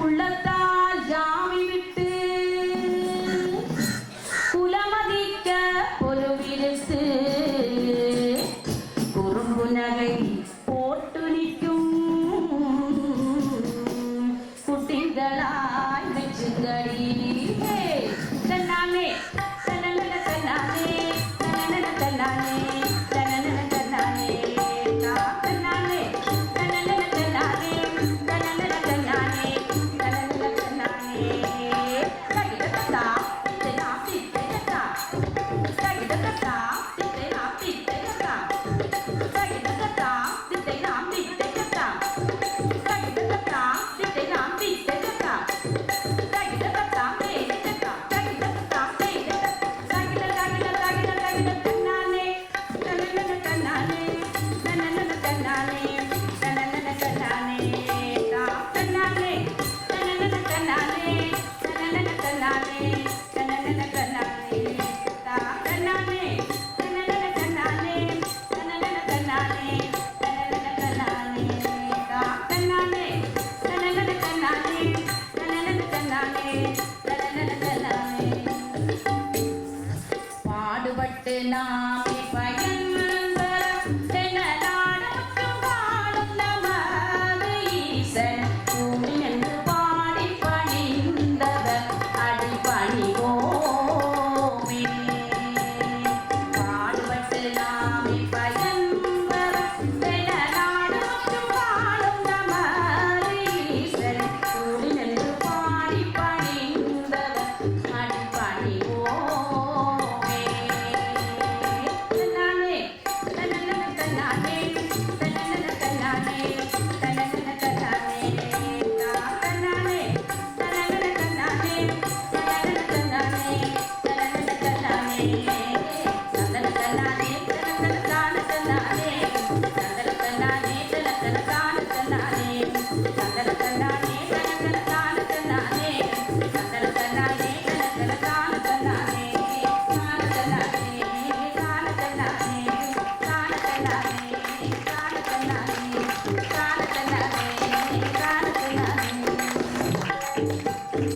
உள்ளத்தால் ஜாமி விட்டு குலமதிக்க பொறுவிருத்து குறும்பு நகை போட்டு நிற்கும் குட்டிகளாய் வெச்சுங்கடி. எல்லா